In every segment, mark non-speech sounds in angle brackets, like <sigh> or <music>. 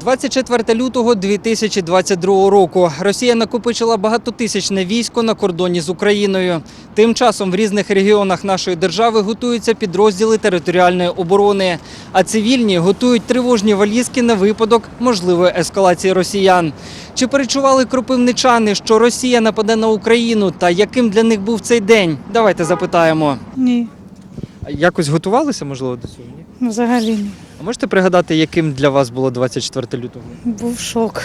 24 лютого 2022 року Росія накопичила багатотисячне військо на кордоні з Україною. Тим часом в різних регіонах нашої держави готуються підрозділи територіальної оборони, а цивільні готують тривожні валізки на випадок можливої ескалації росіян. Чи перечували кропивничани, що Росія нападе на Україну, та яким для них був цей день? Давайте запитаємо. Ні, Якось готувалися, можливо, до цього? Ні? ну, взагалі ні. Можете пригадати, яким для вас було 24 лютого? Був шок.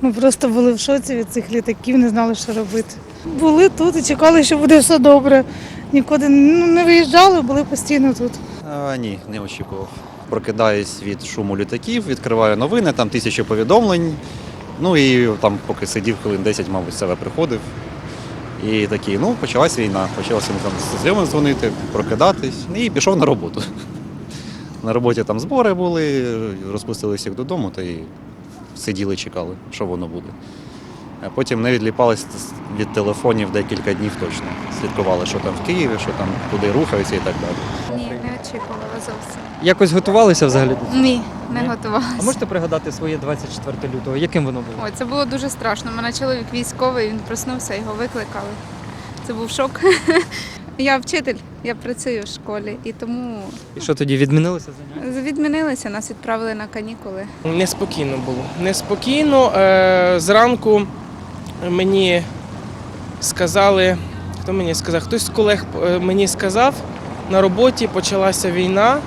Ми просто були в шоці від цих літаків, не знали, що робити. Були тут і чекали, що буде все добре. Нікуди ну, не виїжджали, були постійно тут. А, ні, не очікував. Прокидаюсь від шуму літаків, відкриваю новини, там тисячі повідомлень. Ну і там, поки сидів хвилин 10, мабуть, себе приходив. І такий, ну, почалась війна. Почалося там з дзвонити, прокидатись і пішов на роботу. На роботі там збори були, розпустили всіх додому та і сиділи, чекали, що воно буде. А потім не відліпались від телефонів декілька днів точно. Слідкували, що там в Києві, що там куди рухаються і так далі. Ні, не очікувала зовсім. Якось готувалися взагалі? Ні, не Ні? готувалася. А можете пригадати своє 24 лютого? Яким воно було? Ой, це було дуже страшно. У мене чоловік військовий, він проснувся, його викликали. Це був шок. Я вчитель, я працюю в школі, і тому І що тоді відмінилося заняття? відмінилися, нас відправили на канікули. Неспокійно було. Неспокійно. Е, зранку мені сказали, хто мені сказав? Хтось з колег е, мені сказав, на роботі почалася війна.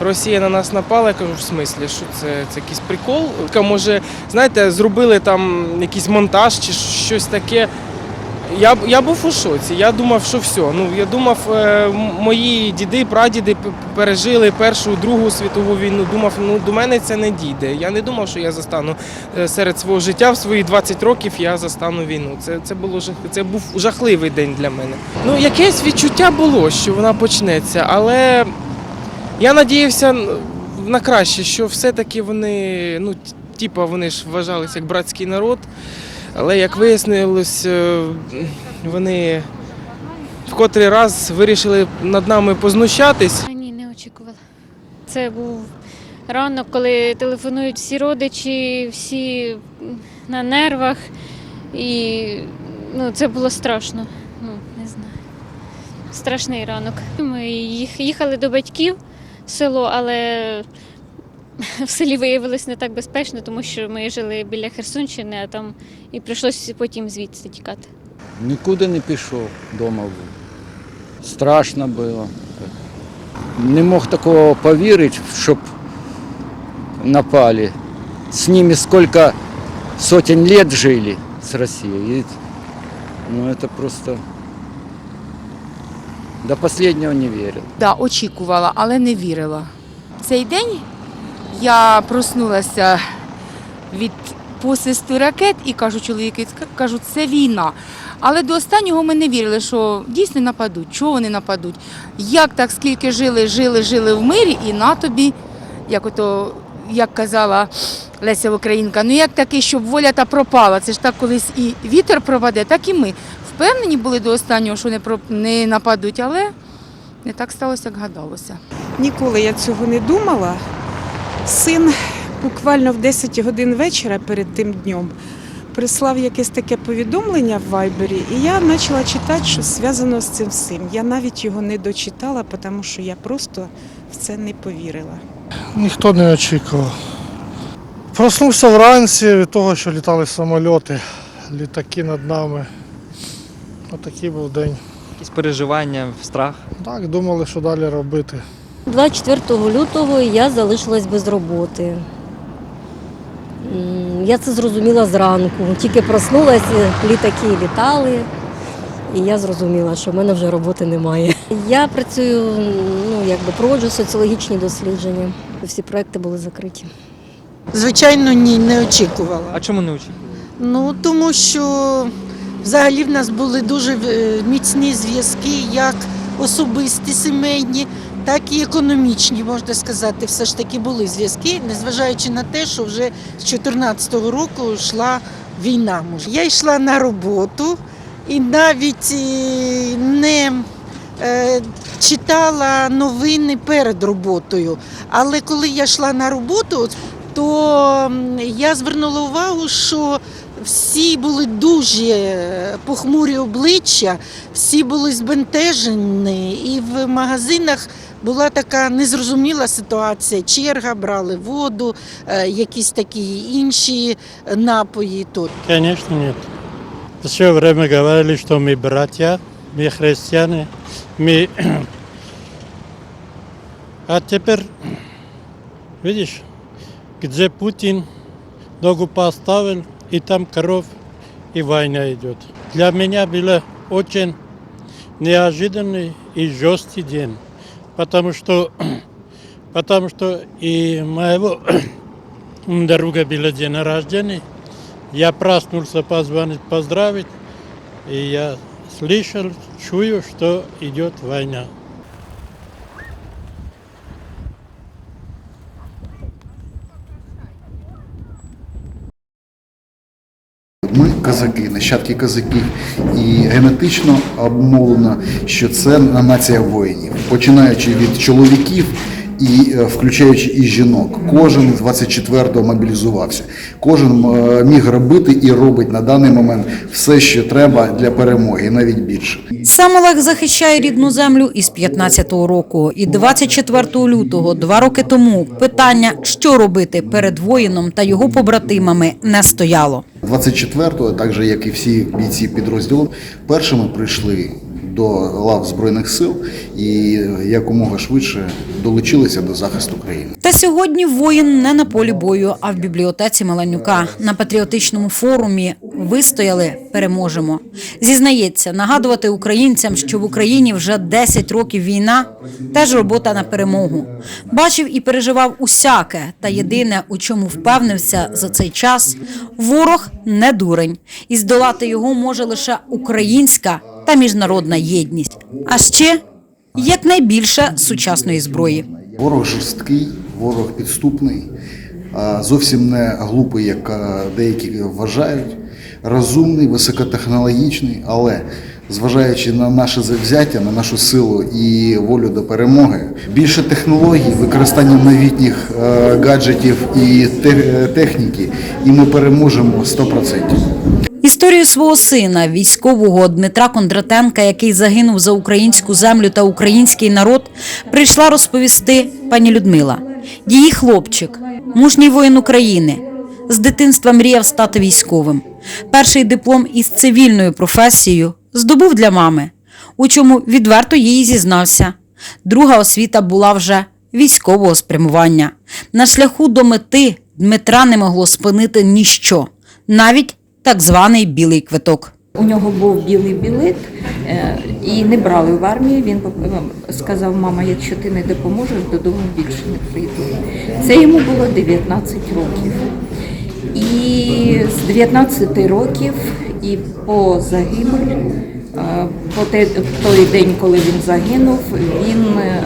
Росія на нас напала, я кажу, в смислі, що це, це якийсь прикол. Може, знаєте, зробили там якийсь монтаж чи щось таке. Я, я був у шоці. Я думав, що все. Ну, я думав, е, мої діди, прадіди пережили Першу, Другу світову війну. Думав, ну до мене це не дійде. Я не думав, що я застану е, серед свого життя в свої 20 років я застану війну. Це, це, було, це був жахливий день для мене. Ну, якесь відчуття було, що вона почнеться, але я надіявся на краще, що все-таки вони, ну, типа, вони ж вважалися як братський народ. Але як вияснилось, е, вони в котрий раз вирішили над нами познущатись. Ні, не очікувала. Це був ранок, коли телефонують всі родичі, всі на нервах. І ну, це було страшно. Ну, не знаю. Страшний ранок. Ми їх- їхали до батьків в село, але <laughs> в селі виявилось не так безпечно, тому що ми жили біля Херсонщини, а там і прийшлося потім звідси тікати. Нікуди не пішов, вдома був. Страшно було. Не мог такого повірити, щоб напали. С ними сколько сотен лет жили с Россией. И, ну это просто до последнего не верил. Да, очікувала, але не вірила. Цей день я проснулася від посвисту ракет і кажу чоловіку, кажу, це війна. Але до останнього ми не вірили, що дійсно нападуть. Чого вони нападуть? Як так, скільки жили, жили, жили в мирі, і на тобі, як ото, як казала Леся Українка, ну як таки, щоб воля та пропала. Це ж так колись і вітер пропаде, так і ми. Впевнені були до останнього, що не, не нападуть, але не так сталося, як гадалося. Ніколи я цього не думала. Син буквально в 10 годин вечора перед тим днем прислав якесь таке повідомлення в Вайбері, і я почала читати, що зв'язано з цим всім. Я навіть його не дочитала, тому що я просто в це не повірила. Ніхто не очікував. Проснувся вранці від того, що літали самольоти, літаки над нами. Отакий був день. Якісь переживання, страх? Так, думали, що далі робити. 24 лютого я залишилась без роботи. Я це зрозуміла зранку. Тільки проснулася, літаки літали, і я зрозуміла, що в мене вже роботи немає. Я працюю, ну якби проводжу соціологічні дослідження. Всі проекти були закриті. Звичайно, ні, не очікувала. А чому не очікували? Ну тому що взагалі в нас були дуже е, міцні зв'язки, як особисті, сімейні, так і економічні, можна сказати. Все ж таки були зв'язки, незважаючи на те, що вже з 2014 року йшла війна. Я йшла на роботу і навіть е, не е, читала новини перед роботою. Але коли я йшла на роботу, то я звернула увагу, що всі були дуже похмурі обличчя, всі були збентежені, і в магазинах була така незрозуміла ситуація. Черга брали воду, е, якісь такі інші напої. То Конечно, нет. Все время говорили, что мы братья, мы христиане, мы... <clears throat> А теперь, видишь, где Путин ногу поставил, и там кровь, и война идет. Для меня было очень неожиданный и жесткий день, потому что, <clears throat> потому что и моего <clears throat> друга было день рождения, я проснулся позвонить, поздравить, и я слышал, чую, что идет война. Ми козаки, нащадки козаків, і генетично обмовлено, що це нація воїнів, починаючи від чоловіків і е, включаючи і жінок. Кожен 24-го мобілізувався. Кожен е, міг робити і робить на даний момент все, що треба для перемоги, навіть більше. Сам Олег захищає рідну землю із 15-го року. І 24 лютого, два роки тому, питання, що робити перед воїном та його побратимами, не стояло. 24-го, так же як і всі бійці підрозділу, першими прийшли до лав Збройних сил і якомога швидше долучилися до захисту країни. Та сьогодні воїн не на полі бою, а в бібліотеці Меланюка на патріотичному форумі вистояли, переможемо. Зізнається, нагадувати українцям, що в Україні вже 10 років війна, теж робота на перемогу. Бачив і переживав усяке, та єдине, у чому впевнився за цей час, ворог не дурень, і здолати його може лише українська та міжнародна єдність. А ще якнайбільше сучасної зброї. Ворог жорсткий, ворог підступний, зовсім не глупий, як деякі вважають, розумний, високотехнологічний, але зважаючи на наше завзяття, на нашу силу і волю до перемоги, більше технологій, використання новітніх е, гаджетів і те- техніки, і ми переможемо 100%. Історію свого сина, військового Дмитра Кондратенка, який загинув за українську землю та український народ, прийшла розповісти пані Людмила. Її хлопчик, мужній воїн України, з дитинства мріяв стати військовим. Перший диплом із цивільною професією здобув для мами, у чому відверто їй зізнався. Друга освіта була вже військового спрямування. На шляху до мети Дмитра не могло спинити ніщо, навіть так званий білий квиток. У нього був білий білет е, і не брали в армію. Він сказав, мама, якщо ти не допоможеш, додому більше не прийду. Це йому було 19 років. І з 19 років і по загибель, е, по той день, коли він загинув, він е,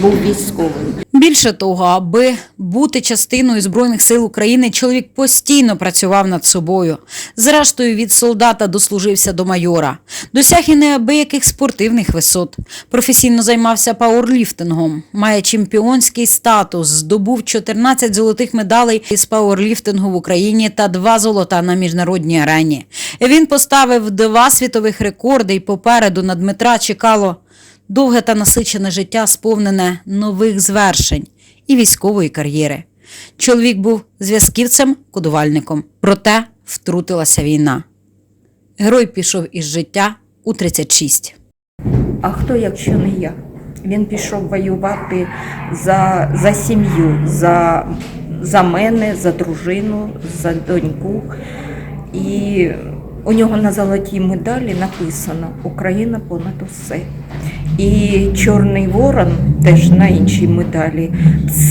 був військовим. Більше того, аби бути частиною збройних сил України, чоловік постійно працював над собою. Зрештою, від солдата дослужився до майора, досяг і неабияких спортивних висот. Професійно займався пауерліфтингом, має чемпіонський статус, здобув 14 золотих медалей із пауерліфтингу в Україні та два золота на міжнародній арені. Він поставив два світових рекорди, і попереду на Дмитра чекало довге та насичене життя, сповнене нових звершень і військової кар'єри. Чоловік був зв'язківцем, кодувальником. Проте втрутилася війна. Герой пішов із життя у 36. А хто, якщо не я? Він пішов воювати за, за сім'ю, за, за мене, за дружину, за доньку. І у нього на золотій медалі написано Україна понад усе. І Чорний Ворон, теж на іншій медалі,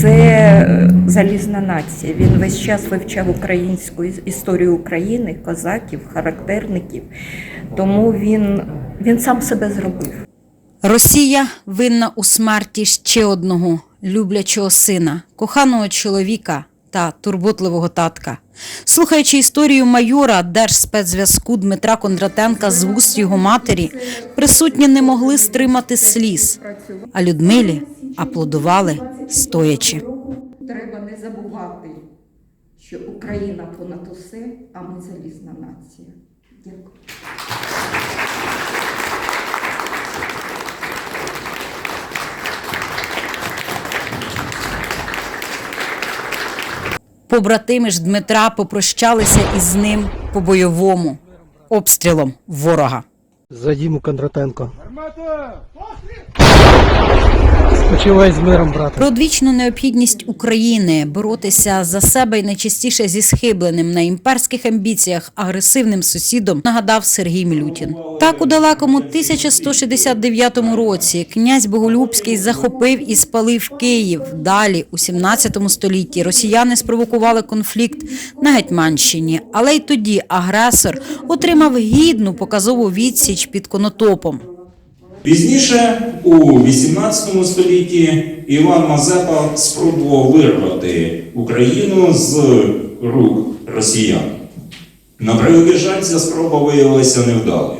це е, залізна нація. Він весь час вивчав українську історію України, козаків, характерників. Тому він, він сам себе зробив. Росія винна у смерті ще одного люблячого сина, коханого чоловіка та турботливого татка. Слухаючи історію майора Держспецзв'язку Дмитра Кондратенка з вуст його матері, присутні не могли стримати сліз, а Людмилі аплодували стоячи. Треба не забувати, що Україна понад усе, а ми залізна нація. Дякую. Побратими ж Дмитра попрощалися із ним по бойовому обстрілом ворога. За Діму Кондратенко. Спочивай з миром, брате. Про одвічну необхідність України боротися за себе і найчастіше зі схибленим на імперських амбіціях агресивним сусідом нагадав Сергій Мілютін. Так у далекому 1169 році князь Боголюбський захопив і спалив Київ. Далі, у 17 столітті, росіяни спровокували конфлікт на Гетьманщині, але й тоді агресор отримав гідну показову відсіч під Конотопом. Пізніше, у 18 столітті, Іван Мазепа спробував вирвати Україну з рук росіян. На превеликий жаль, ця спроба виявилася невдалою.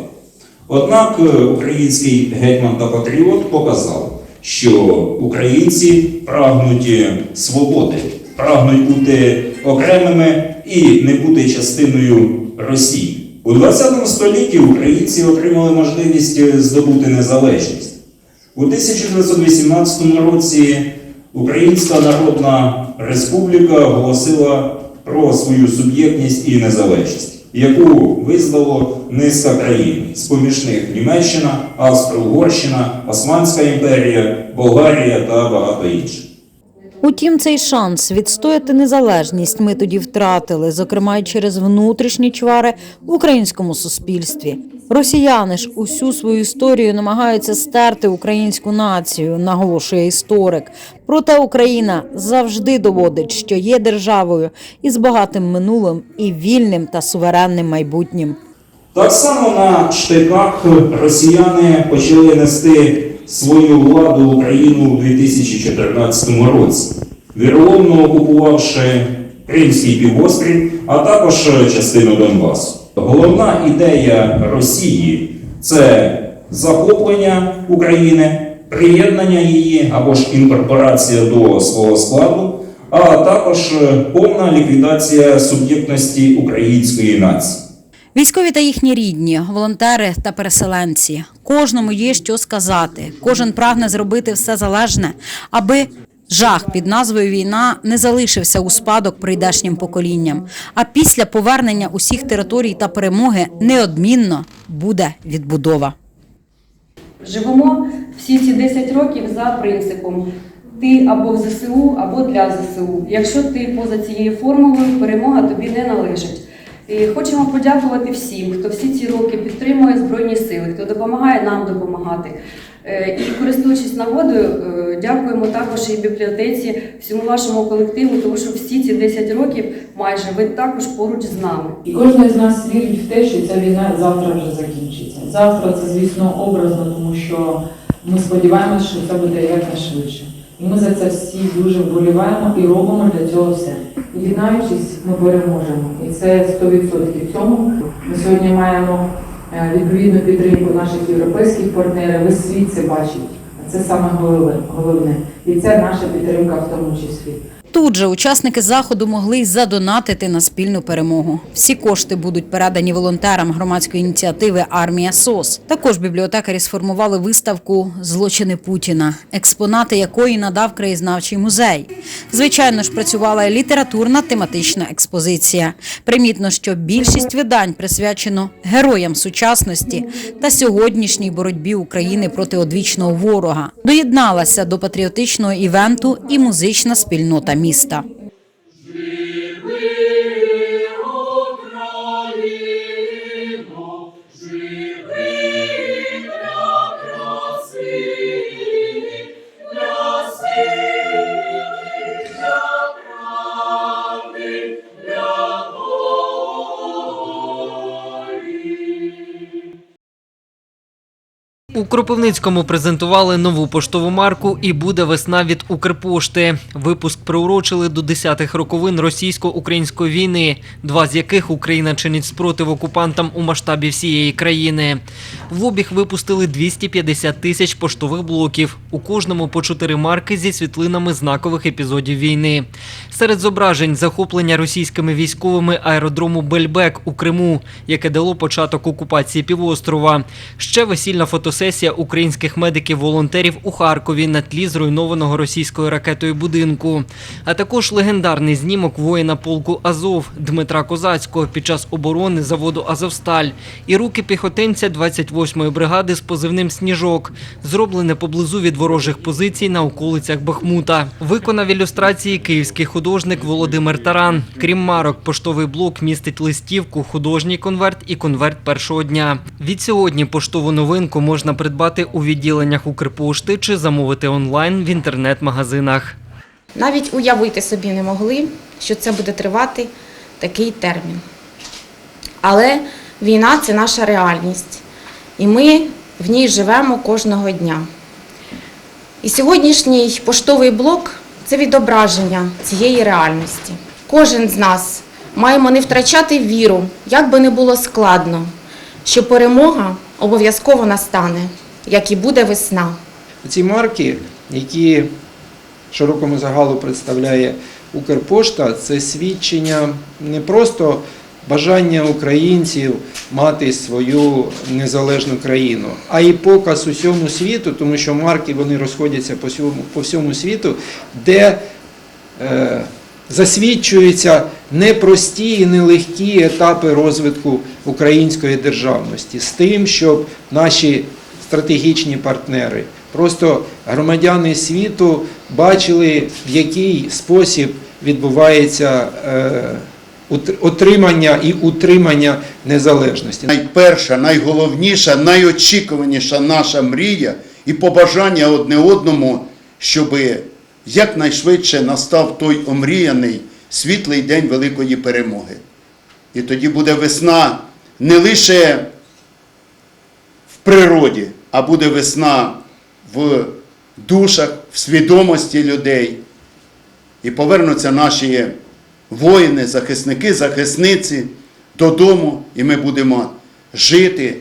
Однак е, український гетьман та патріот показав, що українці прагнуть свободи, прагнуть бути окремими і не бути частиною Росії. У 20 столітті українці отримали можливість е, здобути незалежність. У 1918 році Українська Народна Республіка оголосила про свою суб'єктність і незалежність, яку визнало низка країн, з поміж них Німеччина, Австро-Угорщина, Османська імперія, Болгарія та багато інших. Утім, цей шанс відстояти незалежність ми тоді втратили, зокрема й через внутрішні чвари в українському суспільстві. Росіяни ж усю свою історію намагаються стерти українську націю, наголошує історик. Проте Україна завжди доводить, що є державою із багатим минулим і вільним та суверенним майбутнім. Так само на штиках росіяни почали нести свою владу в Україну у 2014 році, віроломно окупувавши Кримський півострів, а також частину Донбасу. Головна ідея Росії це захоплення України, приєднання її або ж інкорпорація до свого складу, а також повна ліквідація суб'єктності української нації. Військові та їхні рідні, волонтери та переселенці. Кожному є що сказати. Кожен прагне зробити все залежне, аби жах під назвою Війна не залишився у спадок прийдешнім поколінням. А після повернення усіх територій та перемоги неодмінно буде відбудова. Живемо всі ці 10 років за принципом ти або в ЗСУ, або для ЗСУ. Якщо ти поза цією формулою, перемога тобі не належить. Хочемо подякувати всім, хто всі ці роки підтримує Збройні Сили, хто допомагає нам допомагати. Е, І користуючись нагодою, е, дякуємо також і бібліотеці, всьому вашому колективу, тому що всі ці 10 років майже ви також поруч з нами. І кожен з нас вірить в те, що ця війна завтра вже закінчиться. Завтра це, звісно, образно, тому що ми сподіваємося, що це буде якнайшвидше. І ми за це всі дуже вболіваємо і робимо для цього все. Єднаючись, ми переможемо. І це 100% в цьому. Ми сьогодні маємо е, відповідну підтримку наших європейських партнерів. Весь світ це бачить. Це саме головне. І це наша підтримка в тому числі. Тут же учасники заходу могли задонатити на спільну перемогу. Всі кошти будуть передані волонтерам громадської ініціативи Армія СОС. Також бібліотекарі сформували виставку Злочини Путіна, експонати якої надав краєзнавчий музей. Звичайно ж, працювала літературна тематична експозиція. Примітно, що більшість видань присвячено героям сучасності та сьогоднішній боротьбі України проти одвічного ворога. Доєдналася до патріотичного івенту і музична спільнота міста. Кропивницькому презентували нову поштову марку і буде весна від Укрпошти. Випуск приурочили до 10-х роковин російсько-української війни, два з яких Україна чинить спротив окупантам у масштабі всієї країни. В обіг випустили 250 тисяч поштових блоків. У кожному по чотири марки зі світлинами знакових епізодів війни. Серед зображень захоплення російськими військовими аеродрому Бельбек у Криму, яке дало початок окупації півострова. Ще весільна фотосесія українських медиків-волонтерів у Харкові на тлі зруйнованого російською ракетою будинку. А також легендарний знімок воїна полку Азов Дмитра Козацького під час оборони заводу Азовсталь і руки піхотинця 28-ї бригади з позивним Сніжок, зроблене поблизу від ворожих позицій на околицях Бахмута. Виконав ілюстрації київський художник Володимир Таран. Крім марок, поштовий блок містить листівку, художній конверт і конверт першого дня. Від сьогодні поштову новинку можна придбати у відділеннях Укрпошти чи замовити онлайн в інтернет-магазинах. Навіть уявити собі не могли, що це буде тривати такий термін. Але війна це наша реальність, і ми в ній живемо кожного дня. І сьогоднішній поштовий блок це відображення цієї реальності. Кожен з нас маємо не втрачати віру, як би не було складно, що перемога обов'язково настане, як і буде весна. Ці марки, які широкому загалу представляє Укрпошта, це свідчення не просто бажання українців мати свою незалежну країну, а й показ усьому світу, тому що марки вони розходяться по всьому, по всьому світу, де е, засвідчуються непрості і нелегкі етапи розвитку української державності з тим, щоб наші стратегічні партнери, просто громадяни світу бачили, в який спосіб відбувається е, отримання і утримання незалежності. Найперша, найголовніша, найочікуваніша наша мрія і побажання одне одному, щоб якнайшвидше настав той омріяний світлий день великої перемоги. І тоді буде весна не лише в природі, а буде весна в душах, в свідомості людей. І повернуться наші воїни, захисники, захисниці додому, і ми будемо жити